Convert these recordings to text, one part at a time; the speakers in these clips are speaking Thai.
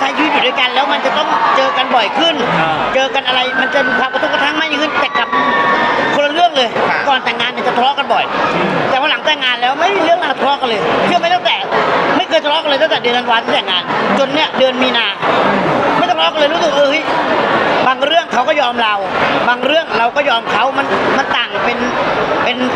ใช้ชีวิตอยู่ด้วยกันแล้วมันจะต้องเจอกันบ่อยขึ้นเจอกันอะไรมันจะมีความกระทบกระทั่งมากยิ่งขึ้นแต่กลับคนละเรื่องเลยค่ะก่อนแต่งงานเนี่ยจะทะเลาะกันบ่อย แต่ว่าหลังแต่งงานแล้วไม่มีเรื่องอะไรทะเลาะกันเลยเชื่อไหมตั้งแต่ไม่เคยทะเลาะกันเลยตั้งแต่เดือนธันวาคมที่แต่งงาน จนเนี่ยเดือนมีนา ไม่ทะเลาะกันเลยรู้สึกเออเฮ้ยบางเรื่องเขาก็ยอมเรา บางเรื่องเราก็ยอมเขามันมันต่างเป็นเป็นสิ่งที่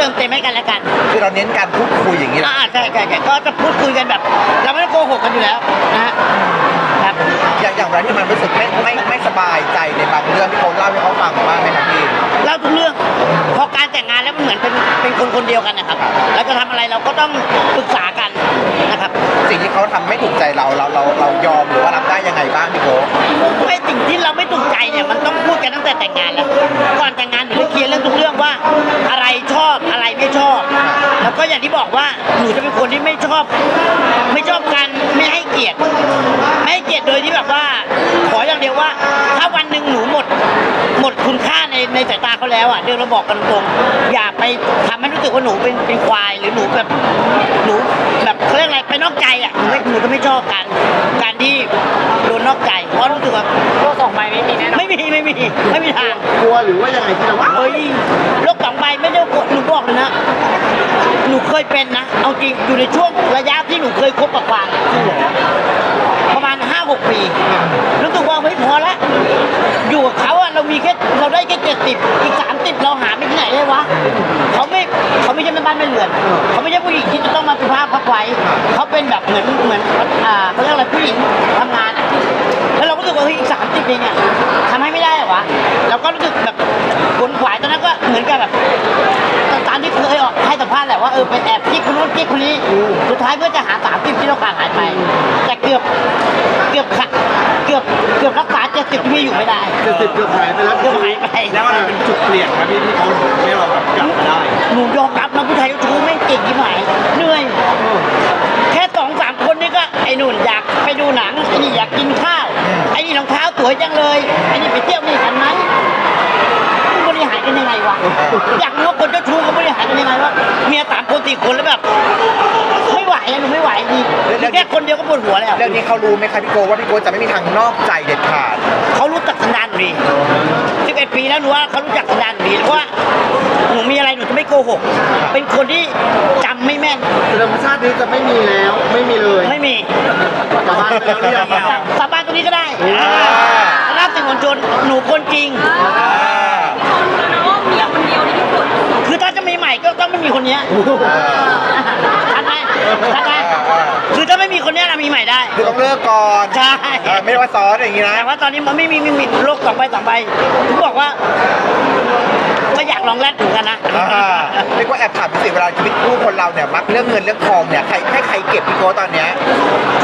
เติมเต็มให้กันและกันคือเราเน้นการพูดคุยอย่างนี้แหละอ่าใช่ใช่ใช่ก็จะพูดคุยกันแบบ เราไม่ได้โกหกกันอยู่แล้วนะฮะครับ อย่างอย่างไรที่มันรู้สึกไม่ไม่ไม่สบายใจในบางเรื่องที่เขาเล่าให้เขาฟังบ้างไหมครับพี่ เล่าทุกเรื่องพอการแต่งงานแล้วมันเหมือนเป็นเป็นคนคนเดียวกันนะครับเราจะทำอะไรเราก็ต้องปรึกษากันนะครับ สิ่งที่เขาทำไม่ถูกใจเราเราเราเรายอมหรือว่ารับได้ยังไงบ้างพี่โก้ไอ้สิ่งที่เราไม่ถูกใจเนี่ยมันต้องพูดกันตั้งแต่แต่งงานแล้วก่อนแต่งงานหนูจะเคลียร์เรื่องทุกเรื่องว่าอะไรชอบอะไรไม่ชอบ แล้วก็อย่างที่บอกว่าหนูจะเป็นคนที่ไม่ชอบ ไม่ชอบการไม่ให้เกียรติไม่ให้เกียรติโดยที่แบบว่า ขออย่างเดียวว่า ถ้าวันหนึ่งหนูหมด หมดคุณค่าในในสายตาเขาแล้วอะเดี๋ยวเราบอกกันตรงๆอย่าไปทำให้รู้สึกว่าหนูเป็นเป็นควายหรือหนูแบบหนูแบบเขาเรียกอะไรไปนอกใจอะหนูไม่หนูก็ไม่ชอบการการที่โดนนอกใจเพราะรู้สึกว่าโลกสองใบไม่มีแน่นอนไม่มีไม่มีไม่มีทางกลัวหรือว่ายังไงที่เราเฮ้ยโรคสองใบไม่ได้กดหนูบอกเลยนะหนูเค ยเป็นนะ เอาจริงอยู่ในช่วงระยะที่หนูเคยคบกับควางประมาณห้าหกปีรู้สึกว่าเฮ้ยพอละอยู่กับเขาอะเรามีแค่เราได้แค่เจ็ดสิบอีกสามสิบเราหาไม่ที่ไหนได้วะเขาไม่เขาไม่ใช่แม่บ้านแม่เรือนเขาไม่ใช่ผู้หญิงที่จะต้องมาเป็นภาพพักไว้เขาเป็นแบบเหมือนเหมือนอ่าเขาเรียกอะไรผู้หญิงทำงานแล้วเราก็รู้สึกว่าเฮ้ยอีกสามสิบเองอะทำให้ไม่ได้เหรอวะเราก็รู้สึกแบบขวนขวายตอนนั้นก็เหมือนกับแบบตามที่เคยออก แหละว่าเออไปแอบที่คนนู้นที่คนนี้ สุดท้ายเพื่อจะหาสามสิบที่เราขาดหายไป แต่เกือบเกือบขาดเกือบเกือบรักษาเจ็ดสิบที่พี่อยู่ไม่ได้เกือบเกือบหายไปแล้วเกือบหายไป แล้วอะไรเป็นจุดเปลี่ยนครับพี่ที่เขาให้เราแบบกลับมาได้หนูยอมรับนะผู้ชายเจ้าชู้ไม่งเก่งที่หมายเหนื่อย แค่สองสามคนนี่ก็ไอ้นุ่นอยากไปดูหนังไอ้นี่อยากกินข้าวไอ้นี่รองเท้าสวยจังเลยไอ้นี่ไปเที่ยวนี่ทันไหมมึงบริหารกันยังไงวะอยากรู้ว่าคนเจ้า สามคนสี่คนแล้วแบบ ไม่ไหวอะหนูไม่ไหวดีแค่คนเดียวก็ปวดหัวแล้วเรื่องนี้เขารู้ไหมครับพี่โก้ว่าพี่โก้จะไม่มีทางนอกใจเด็ดขาด เขารู้จักสันดานหนูดี11ปีแล้วหนูว่าเขารู้จักสันดานหนูดีเพราะว่าหนูมีอะไรหนูจะไม่โกหก เป็นคนที่จำไม่แม่น ธรรมชาตินี้จะไม่มีแล้ว ไม่มีเลยไม่มีกลับบ้านไปแล้วหรือยังครับสาบานตรงนี้ก็ได้อ่ารับสื่อมวลชนหนูคนจริง อ่าไม่มีคนเนี้ยชัดไหมชัดไหมเออเออ คือถ้าไม่มีคนเนี้ยเรามีใหม่ได้ คือต้องเลิกก่อนใช่ เออไม่ได้ว่าซ้อนอย่างนี้นะ แต่ว่าตอนนี้มันไม่มีไม่มีโลกสองใบสองใบผมบอกว่าก็อยากลองแรดดูกันนะ อ่าเรียกว่าแอบถามพี่สิเวลาชีวิตคู่คนเราเนี่ยมักเรื่องเงินเรื่องทองเนี่ยใครให้ใครเก็บพี่โก้ตอนเนี้ย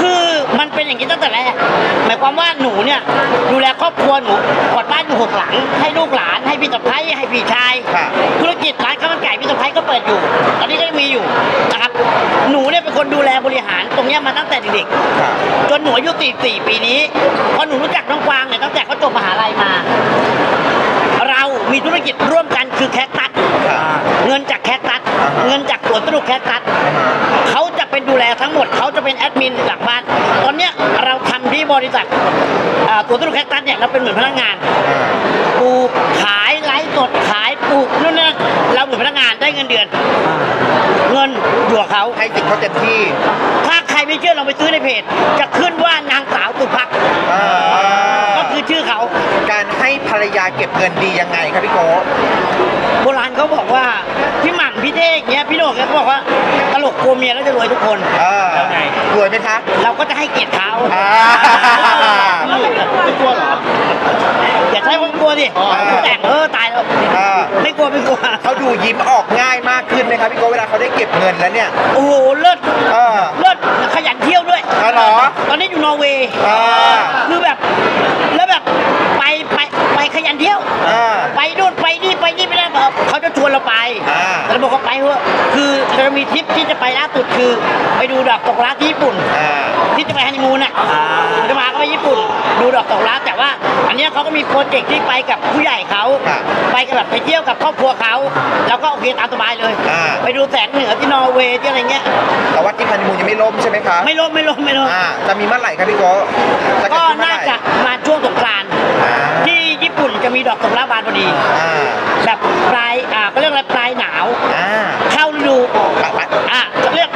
คือมันเป็นอย่างนี้ตั้งแต่แรก หมายความว่าหนูเนี่ยดูแลครอบครัวหนูกอดบ้านอยู่หกหลัง ให้ลูกหลานให้พี่สะใภ้ให้พี่ชาย ค่ะ ธุรกิจร้านข้าวมันไก่พี่สะใภ้ก็เปิดอยู่ ตอนนี้ก็ยังมีอยู่ เนี้ยมาตั้งแต่เด็กค่ะๆจนหนูอายุ44ปีนี้พอหนูรู้จักน้องกวางเนี่ยตั้งแต่เขาจบมหาลัยมา เรามีธุรกิจร่วมกันคือแคคตัสค่ะเงินจากแคคตัสอ่าฮะ เงินจากสวนสนุกแคคตัสเขาจะเป็นดูแลทั้งหมดเขาจะเป็นแอดมินหลังบ้านตอนเนี้ยเราทำที่บริษัทอ่าสวนสนุกแคคตัสเนี่ยเราเป็นเหมือนพนักงานอ่าปลูกขายไล เงินอยู่กับเขาให้สิทธิ์เขาเต็มที่ ถ้าใครไม่เชื่อลองไปซื้อในเพจ จะขึ้นว่านางสาวสุภักดิ์ อ่า ก็คือชื่อเขา การให้ภรร ยาเก็บเงินดียังไงครับพี่โก้โบราณเขาบอกว่าพี่หม่ำพี่เท่งเงี้ยพี่โหน่งเนี่ยเขาบอกว่าตลกกลัวเมียแล้วจะรวยทุกคนอ่าแล้วไง รวยไหมคะ เราก็จะให้เกียรติเขาอ่า ไม่กลัวเหรอ อย่าใช้ความกลัวดิอ๋อ แต่งเออตายแล้วอ่าไม่กลัวไม่กลัวเขาดูยิ้มออกง่ายมากขึ้นไหมครับพี่โก้เวลาเขาได้เก็บเงินแล้วเนี่ย โอ้โหเลิศเออ เลิศขยันเที่ยวด้วยอ๋อเหรอตอนนี้อยู่นอร์เวย์อ่า คือแบบแล้วแบบไปไปไป ขยันเที่ยว อ่า ไปนู่นไปนี่ไปนี่ไม่ได้บอกเขาจะชวนเราไปอ่าเราบอกว่าไปเถอะคือเรามีทริปที่จะไปล่าสุดคือ ไปดูดอกตกรักที่ญี่ปุ่น อ่า ที่จะไปฮันนีมูนอะจะมาก็ไปญี่ปุ่น ดูดอกตกรักแต่ว่า อันเนี้ยเขาก็มีโปรเจกต์ที่ไปกับผู้ใหญ่เขาครับไปกับแบบไปเที่ยวกับครอบครัวเขา แล้วก็โอเคตามสบายเลย อ่า ไปดูแสงเหนือที่นอร์เวย์ที่อะไรเงี้ย แต่ว่าที่พันมูลยังไม่ล่มใช่ไหมครับไม่ล้มไม่ล้มไม่ล้มอ่า จะมีเมื่อไหร่ครับพี่โก้จะเดก็ขึ้นเมื่อน่าไหร่ จะ ดี อ่าแบบปลายอ่าก็เรียกอะไรปลายหนาว อ่าเข้าฤดูไปไปอะเขาเรียก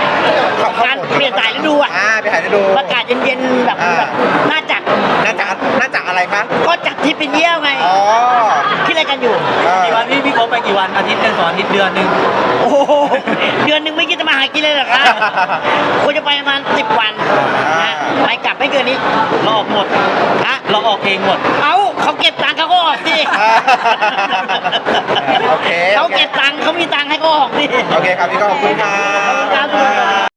เข้าเข้าการเปลี่ยนสายฤดูอะอ่าไปถ่ายฤดูอากาศเย็นๆแบบอ่าแบบน่าจัดน่าจะน่าจะอะไรคะก็จัดที่ไปเที่ยวไงอ๋อคิดอะไรกันอยู่ อ่ากี่วันพี่พี่โค้ชไปกี่วันอาทิตย์หนึ่งสองอาทิตย์เดือนหนึ่งโอ้โหเดือนหนึ่งไม่คิดจะมาหากินเลยเหรอครับควรจะไปประมาณสิบวันนะไปกลับไม่เกินนี้เราออกหมดฮะเราออกเองหมด เอาเขาเก็บตังค์เขาก็ออกสิอ่า โอเค เขาโอเคเก็บตังค์เขามีตังค์ให้ก็ออกสิโอเคครับพี่ก็ขอบคุณครัขอบคุณครับบ